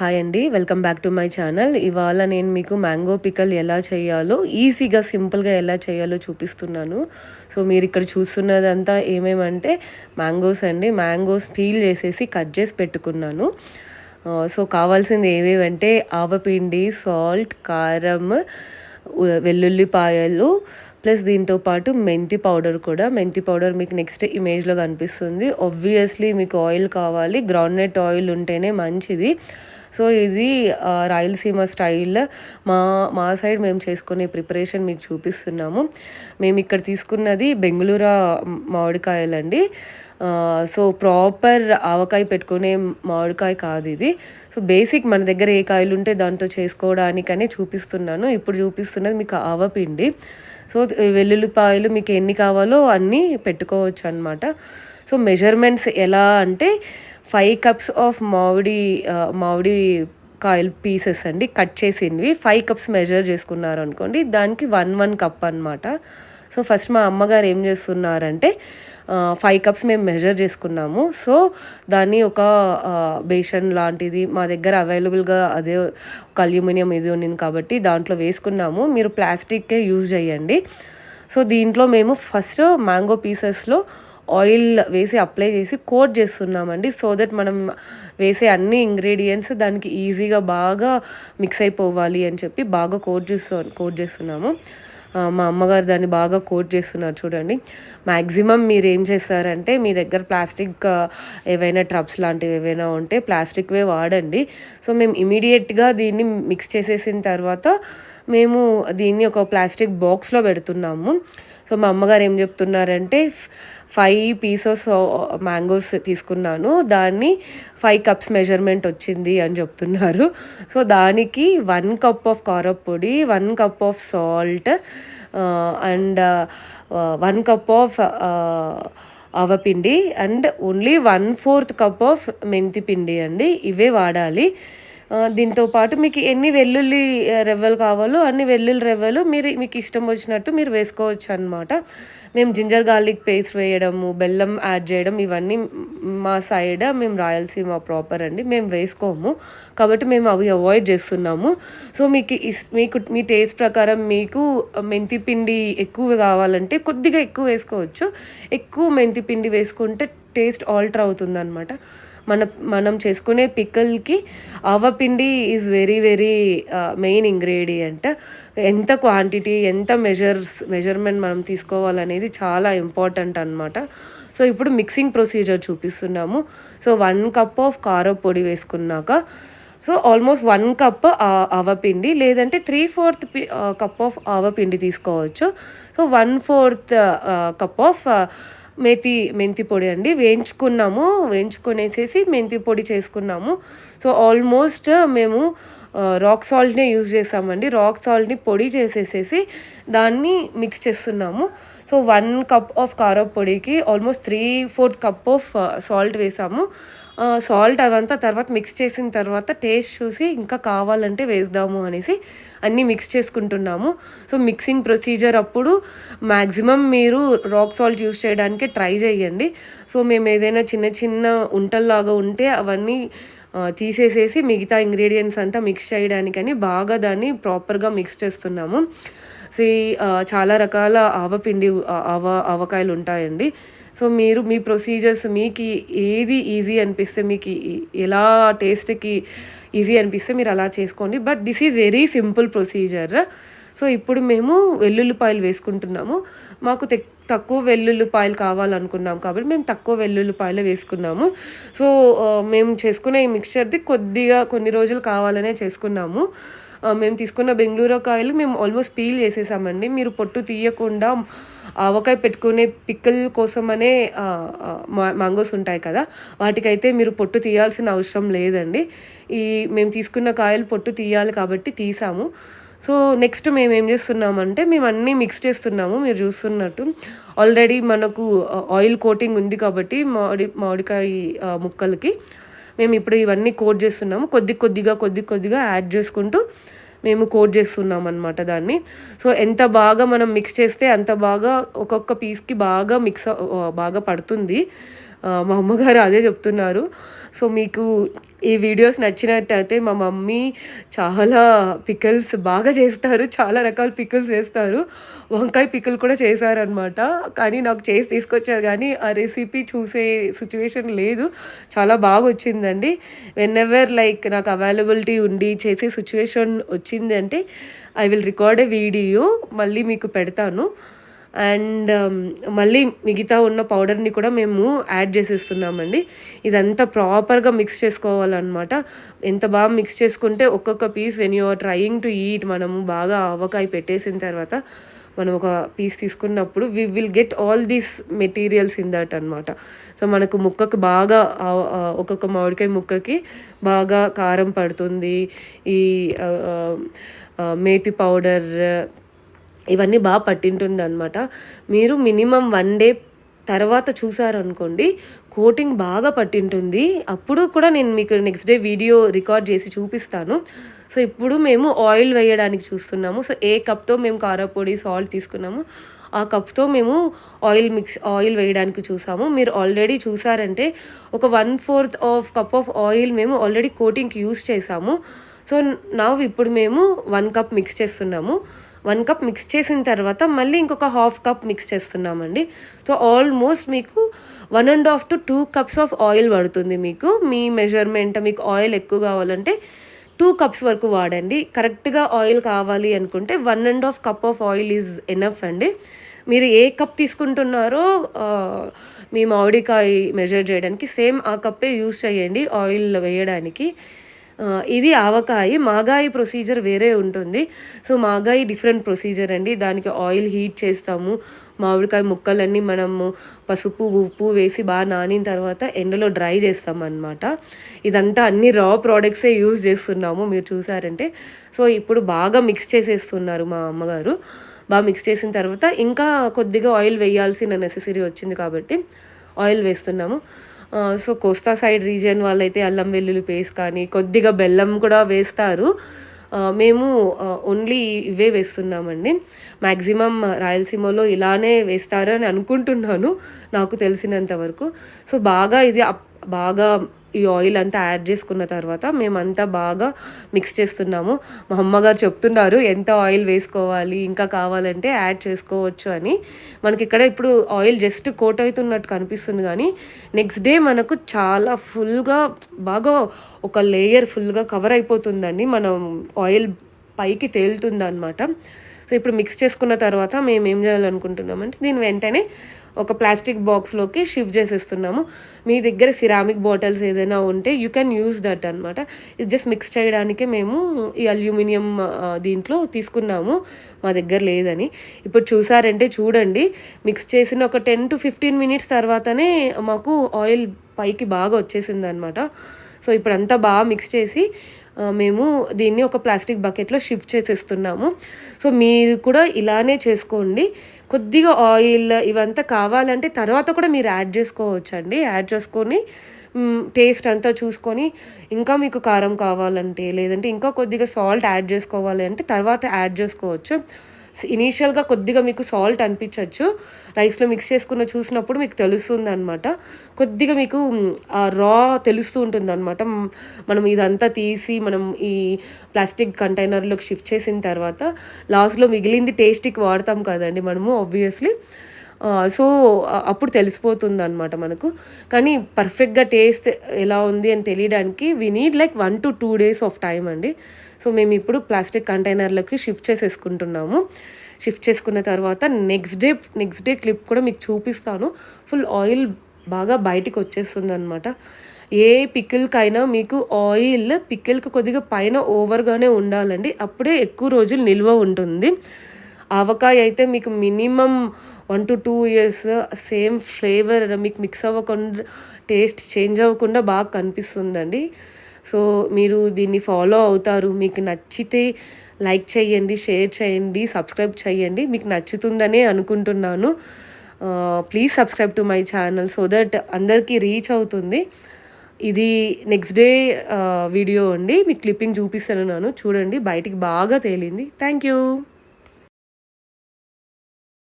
Hi అండి welcome back to my channel ఇవాళ నేను మీకు మ్యాంగో పికల్ ఎలా చేయాలో ఈజీగా సింపుల్గా ఎలా చేయాలో చూపిస్తున్నాను. సో మీరు ఇక్కడ చూస్తున్నదంతా ఏమేమంటే మ్యాంగోస్ అండి. మ్యాంగోస్ పీల్ చేసేసి కట్ చేసి పెట్టుకున్నాను. సో కావాల్సింది ఏవేవంటే ఆవపిండి సాల్ట్ కారం వెల్లుల్లిపాయలు ప్లస్ దీంతో పాటు మెంతి పౌడర్ కూడా. మెంతి పౌడర్ మీకు నెక్స్ట్ ఇమేజ్లో కనిపిస్తుంది. ఆబ్వియస్లీ మీకు ఆయిల్ కావాలి. గ్రౌండ్నట్ ఆయిల్ ఉంటేనే మంచిది. సో ఇది రాయలసీమ స్టైల్. మా మా సైడ్ మేము చేసుకునే ప్రిపరేషన్ మీకు చూపిస్తున్నాము. మేము ఇక్కడ తీసుకున్నది బెంగళూరు మామిడికాయలండి. సో ప్రాపర్ ఆవకాయ పెట్టుకునే మామిడికాయ కాదు ఇది. సో బేసిక్ మన దగ్గర ఏ కాయలు ఉంటే దాంతో చేసుకోవడానికనే చూపిస్తున్నాను. ఇప్పుడు చూపిస్తున్నది మీకు ఆవపిండి. సో వెల్లుల్లిపాయలు మీకు ఎన్ని కావాలో అన్నీ పెట్టుకోవచ్చు అనమాట సో మెజర్మెంట్స్ ఎలా అంటే ఫైవ్ కప్స్ ఆఫ్ మామిడి మామిడి కాయలు పీసెస్ అండి కట్ చేసినవి. ఫైవ్ కప్స్ మెజర్ చేసుకున్నారు అనుకోండి దానికి వన్ వన్ కప్ అనమాట సో ఫస్ట్ మా అమ్మగారు ఏం చేస్తున్నారంటే ఫైవ్ కప్స్ మేము మెజర్ చేసుకున్నాము. సో దాన్ని ఒక బేషన్ లాంటిది మా దగ్గర అవైలబుల్గా అదే ఒక అల్యూమినియం ఇది ఉన్నింది కాబట్టి దాంట్లో వేసుకున్నాము. మీరు ప్లాస్టిక్కే యూజ్ చేయండి. సో దీంట్లో మేము ఫస్ట్ మ్యాంగో పీసెస్లో ఆయిల్ వేసి అప్లై చేసి కోట్ చేస్తున్నామండి. సో దట్ మనం వేసే అన్ని ఇంగ్రీడియంట్స్ దానికి ఈజీగా బాగా మిక్స్ అయిపోవాలి అని చెప్పి బాగా కోట్ చేస్తూ కోట్ చేస్తున్నాము. మా అమ్మగారు దాన్ని బాగా కోట్ చేస్తున్నారు చూడండి. మ్యాక్సిమం మీరు ఏం చేస్తారంటే మీ దగ్గర ప్లాస్టిక్ ఏవైనా ట్రబ్స్ లాంటివి ఏవైనా ఉంటే ప్లాస్టిక్వే వాడండి. సో మేము ఇమీడియట్గా దీన్ని మిక్స్ చేసేసిన తర్వాత మేము దీన్ని ఒక ప్లాస్టిక్ బాక్స్లో పెడుతున్నాము. సో మా అమ్మగారు ఏం చెప్తున్నారంటే ఫైవ్ పీసెస్ మ్యాంగోస్ తీసుకున్నాను. దాన్ని ఫైవ్ కప్స్ మెజర్మెంట్ వచ్చింది అని చెప్తున్నారు. సో దానికి వన్ కప్ ఆఫ్ కారపొడి one cup of salt and one cup of అవపిండి and only one fourth cup of మెంతి పిండి అండి. ఇవే వాడాలి. దీంతోపాటు దీంతో పాటు మీకు ఎన్ని వెల్లుల్లి ఆ, రెవ్వలు కావాలో అన్ని వెల్లుల్లి రెవ్వలు మీరు మీకు ఇష్టం వచ్చినట్టు మీరు వేసుకోవచ్చు అనమాట మేము జింజర్ గార్లిక్ పేస్ట్ వేయడము బెల్లం యాడ్ చేయడం ఇవన్నీ మా సైడ్ మేము రాయలసీమ ప్రాపర్ అండి మేము వేసుకోము. కాబట్టి మేము అవి అవాయిడ్ చేస్తున్నాము. సో మీకు ఇస్ మీకు మీ టేస్ట్ ప్రకారం మీకు మెంతి పిండి ఎక్కువ కావాలంటే కొద్దిగా ఎక్కువ వేసుకోవచ్చు. ఎక్కువ మెంతి పిండి వేసుకుంటే టేస్ట్ ఆల్టర్ అవుతుంది అనమాట మన మనం చేసుకునే పిక్కల్కి ఆవపిండి is very very main ingredient ఎంత క్వాంటిటీ ఎంత మెజర్స్ మెజర్మెంట్ మనం తీసుకోవాలనేది చాలా ఇంపార్టెంట్ అనమాట సో ఇప్పుడు మిక్సింగ్ ప్రొసీజర్ చూపిస్తున్నాము. సో వన్ కప్ ఆఫ్ కారం పొడి వేసుకున్నాక సో ఆల్మోస్ట్ వన్ కప్ ఆవపిండి లేదంటే త్రీ ఫోర్త్ కప్ ఆఫ్ ఆవపిండి తీసుకోవచ్చు. So one fourth cup of methi మెంతి పొడి అండి. వేయించుకున్నాము. వేయించుకొనేసేసి మెంతి పొడి చేసుకున్నాము. సో ఆల్మోస్ట్ మేము రాక్ సాల్ట్నే యూజ్ చేసామండి. రాక్ సాల్ట్ని పొడి చేసేసేసి దాన్ని మిక్స్ చేస్తున్నాము. సో వన్ కప్ ఆఫ్ కారం పొడికి almost three fourth cup of salt వేసాము. సాల్ట్ అవంతా తర్వాత మిక్స్ చేసిన తర్వాత టేస్ట్ చూసి ఇంకా కావాలంటే వేద్దాము అనేసి అన్నీ మిక్స్ చేసుకుంటున్నాము. సో మిక్సింగ్ ప్రొసీజర్ అప్పుడు మ్యాక్సిమం మీరు రాక్ సాల్ట్ యూస్ చేయడానికి ట్రై చేయండి. సో మేము ఏదైనా చిన్న చిన్న ఉంటల్లాగా ఉంటే అవన్నీ తీసేసేసి మిగతా ఇంగ్రీడియంట్స్ అంతా మిక్స్ చేయడానికని బాగా దాన్ని ప్రాపర్గా మిక్స్ చేస్తున్నాము. సో చాలా రకాల ఆవపిండి ఆవ ఆవకాయలు ఉంటాయండి. సో మీరు మీ ప్రొసీజర్స్ మీకు ఏది ఈజీ అనిపిస్తే మీకు ఎలా టేస్ట్కి ఈజీ అనిపిస్తే మీరు అలా చేసుకోండి. But this is very simple procedure. So ఇప్పుడు మేము వెల్లుల్లిపాయలు వేసుకుంటున్నాము. మాకు తె తక్కువ వెల్లుల్లిపాయలు కావాలనుకున్నాం కాబట్టి మేము తక్కువ వెల్లుల్లిపాయలు వేసుకున్నాము. సో మేము చేసుకునే ఈ మిక్చర్ది కొద్దిగా కొన్ని రోజులు కావాలనే చేసుకున్నాము. మేము తీసుకున్న బెంగళూరు కాయలు మేము ఆల్మోస్ట్ పీల్ చేసేసామండి. మీరు పొట్టు తీయకుండా ఆవకాయ పెట్టుకునే పిక్కల్ కోసమనే మా- మ్యాంగోస్ ఉంటాయి కదా వాటికైతే మీరు పొట్టు తీయాల్సిన అవసరం లేదండి. ఈ మేము తీసుకున్న కాయలు పొట్టు తీయాలి కాబట్టి తీసాము. సో నెక్స్ట్ మేము ఏం చేస్తున్నామంటే మేము అన్నీ మిక్స్ చేస్తున్నాము మీరు చూస్తున్నట్టు. ఆల్రెడీ మనకు ఆయిల్ కోటింగ్ ఉంది కాబట్టి మామిడి మామిడికాయ ముక్కలకి మేము ఇప్పుడు ఇవన్నీ కోట్ చేస్తున్నాము. కొద్ది కొద్దిగా కొద్ది కొద్దిగా యాడ్ చేసుకుంటూ మేము కోట్ చేస్తున్నాం అనమాట దాన్ని. సో ఎంత బాగా మనం మిక్స్ చేస్తే అంత బాగా ఒక్కొక్క పీస్కి బాగా మిక్స్ బాగా పడుతుంది. మా అమ్మగారు అదే చెప్తున్నారు. సో మీకు ఈ వీడియోస్ నచ్చినట్టయితే మా మమ్మీ చాలా పికిల్స్ బాగా చేస్తారు. చాలా రకాల పికిల్స్ చేస్తారు. వంకాయ పికిల్ కూడా చేశారనమాట కానీ నాకు చేసి తీసుకొచ్చారు కానీ ఆ రెసిపీ చూసే సిచ్యువేషన్ లేదు. చాలా బాగా వచ్చిందండి. వెన్ ఎవర్ లైక్ నాకు అవైలబిలిటీ ఉండి చేసే సిచ్యువేషన్ వచ్చింది అంటే I will record a video మళ్ళీ మీకు పెడతాను. అండ్ um, మళ్ళీ మిగతా ఉన్న పౌడర్ని కూడా మేము యాడ్ చేసేస్తున్నామండి. ఇదంతా ప్రాపర్గా మిక్స్ చేసుకోవాలన్నమాట. ఎంత బాగా మిక్స్ చేసుకుంటే ఒక్కొక్క piece when you are trying to eat మనము బాగా ఆవకాయ పెట్టేసిన తర్వాత మనం ఒక పీస్ తీసుకున్నప్పుడు we will get all these materials in that అనమాట సో మనకు ముక్కకు బాగా ఒక్కొక్క మామిడికాయ ముక్కకి బాగా కారం పడుతుంది. ఈ మేతి పౌడర్ ఇవన్నీ బాగా పట్టింటుంది అనమాట మీరు మినిమం వన్ డే తర్వాత చూసారనుకోండి కోటింగ్ బాగా పట్టింటుంది. అప్పుడు కూడా నేను మీకు నెక్స్ట్ డే వీడియో రికార్డ్ చేసి చూపిస్తాను. సో ఇప్పుడు మేము ఆయిల్ వేయడానికి చూస్తున్నాము. సో ఏ కప్తో మేము కారపొడి సాల్ట్ తీసుకున్నాము ఆ కప్తో మేము ఆయిల్ మిక్స్ ఆయిల్ వేయడానికి చూసాము. మీరు ఆల్రెడీ చూసారంటే ఒక one fourth of cup of oil మేము ఆల్రెడీ కోటింగ్కి యూస్ చేసాము. సో నవ్ ఇప్పుడు మేము వన్ కప్ మిక్స్ చేస్తున్నాము. వన్ కప్ మిక్స్ చేసిన తర్వాత మళ్ళీ ఇంకొక హాఫ్ కప్ మిక్స్ చేస్తున్నామండి. సో ఆల్మోస్ట్ మీకు one and half to two cups of oil పడుతుంది మీకు. మీ మెజర్మెంట్ మీకు ఆయిల్ ఎక్కువ కావాలంటే టూ కప్స్ వరకు వాడండి. కరెక్ట్గా ఆయిల్ కావాలి అనుకుంటే one and half cup of oil is enough అండి. మీరు ఏ కప్ తీసుకుంటున్నారో మీ మామిడికాయ మెజర్ చేయడానికి సేమ్ ఆ కప్పే యూస్ చేయండి ఆయిల్ వేయడానికి. ఇది ఆవకాయి మాగాయి ప్రొసీజర్ వేరే ఉంటుంది. సో మాగాయి డిఫరెంట్ ప్రొసీజర్ అండి. దానికి ఆయిల్ హీట్ చేస్తాము. మామిడికాయ ముక్కలన్నీ మనము పసుపు ఉప్పు వేసి బాగా నానిన తర్వాత ఎండలో డ్రై చేస్తాం అనమాట ఇదంతా అన్ని రా ప్రోడక్ట్సే యూజ్ చేస్తున్నాము. మీరు చూసారంటే. సో ఇప్పుడు బాగా మిక్స్ చేసేస్తున్నారు మా అమ్మగారు. బాగా మిక్స్ చేసిన తర్వాత ఇంకా కొద్దిగా ఆయిల్ వేయాల్సిన నెసెసరీ వచ్చింది కాబట్టి ఆయిల్ వేస్తున్నాము. సో కోస్తా సైడ్ రీజియన్ వాళ్ళైతే అల్లం వెల్లుల్లి పేస్ట్ కానీ కొద్దిగా బెల్లం కూడా వేస్తారు. మేము ఓన్లీ ఇవే వేస్తున్నామండి. మ్యాక్సిమం రాయలసీమలో ఇలానే వేస్తారు అని అనుకుంటున్నాను నాకు తెలిసినంత వరకు. సో బాగా ఇది అప్- బాగా ఈ ఆయిల్ అంతా యాడ్ చేసుకున్న తర్వాత మేమంతా బాగా మిక్స్ చేస్తున్నాము. మా అమ్మగారు చెప్తున్నారు ఎంత ఆయిల్ వేసుకోవాలి ఇంకా కావాలంటే యాడ్ చేసుకోవచ్చు అని. మనకి ఇక్కడ ఇప్పుడు ఆయిల్ జస్ట్ కోట్ అవుతున్నట్టు కనిపిస్తుంది కానీ నెక్స్ట్ డే మనకు చాలా ఫుల్గా బాగా ఒక లేయర్ ఫుల్గా కవర్ అయిపోతుందండి. మనం ఆయిల్ పైకి తేలుతుంది అనమాట సో ఇప్పుడు మిక్స్ చేసుకున్న తర్వాత మేము ఏం చేయాలనుకుంటున్నామంటే దీని వెంటనే ఒక ప్లాస్టిక్ బాక్స్లోకి షిఫ్ట్ చేసేస్తున్నాము. మీ దగ్గర సిరామిక్ బాటిల్స్ ఏదైనా ఉంటే యూ కెన్ యూస్ దట్ అనమాట ఇది జస్ట్ మిక్స్ చేయడానికే మేము ఈ అల్యూమినియం దీంట్లో తీసుకున్నాము. మా దగ్గర లేదని. ఇప్పుడు చూసారంటే చూడండి మిక్స్ చేసిన ఒక టెన్ టు ఫిఫ్టీన్ మినిట్స్ తర్వాతనే మాకు ఆయిల్ పైకి బాగా వచ్చేసింది అనమాట సో ఇప్పుడు అంతా బాగా మిక్స్ చేసి మేము దీన్ని ఒక ప్లాస్టిక్ బకెట్లో షిఫ్ట్ చేసేస్తున్నాము. సో మీరు కూడా ఇలానే చేసుకోండి. కొద్దిగా ఆయిల్ ఇవంతా కావాలంటే తర్వాత కూడా మీరు యాడ్ చేసుకోవచ్చు అండి యాడ్ చేసుకొని టేస్ట్ అంతా చూసుకొని ఇంకా మీకు కారం కావాలంటే లేదంటే ఇంకా కొద్దిగా సాల్ట్ యాడ్ చేసుకోవాలి అంటే తర్వాత యాడ్ చేసుకోవచ్చు. ఇనీషియల్గా కొద్దిగా మీకు సాల్ట్ అనిపించవచ్చు రైస్లో మిక్స్ చేసుకున్న చూసినప్పుడు మీకు తెలుస్తుంది అనమాట కొద్దిగా మీకు ఆ రా తెలుస్తూ ఉంటుంది అనమాట మనం ఇదంతా తీసి మనం ఈ ప్లాస్టిక్ కంటైనర్లోకి షిఫ్ట్ చేసిన తర్వాత లాస్ట్లో మిగిలింది టేస్ట్కి వాడతాం కదండి మనము ఆబ్వియస్లీ. సో అప్పుడు తెలిసిపోతుంది అనమాట మనకు. కానీ పర్ఫెక్ట్గా టేస్ట్ ఎలా ఉంది అని తెలియడానికి we need like one to two days of time అండి. సో మేము ఇప్పుడు ప్లాస్టిక్ కంటైనర్లకి షిఫ్ట్ చేసేసుకుంటున్నాము. షిఫ్ట్ చేసుకున్న తర్వాత next day next day clip కూడా మీకు చూపిస్తాను. ఫుల్ ఆయిల్ బాగా బయటికి వచ్చేస్తుంది అనమాట ఏ పికిల్కైనా మీకు ఆయిల్ పికిల్కి కొద్దిగా పైన ఓవర్గానే ఉండాలండి. అప్పుడే ఎక్కువ రోజులు నిల్వ ఉంటుంది. ఆవకాయ అయితే మీకు minimum one to two years same flavour మీకు మిక్స్ అవ్వకుండా టేస్ట్ చేంజ్ అవ్వకుండా బాగా కనిపిస్తుందండి. సో మీరు దీన్ని ఫాలో అవుతారు. మీకు నచ్చితే లైక్ చేయండి షేర్ చేయండి సబ్స్క్రైబ్ చేయండి. మీకు నచ్చుతుందనే అనుకుంటున్నాను. Please subscribe to my channel so that అందరికీ రీచ్ అవుతుంది. ఇది నెక్స్ట్ డే వీడియో అండి. మీకు క్లిప్పింగ్ చూపిస్తాను చూడండి బయటికి బాగా తేలింది. Thank you.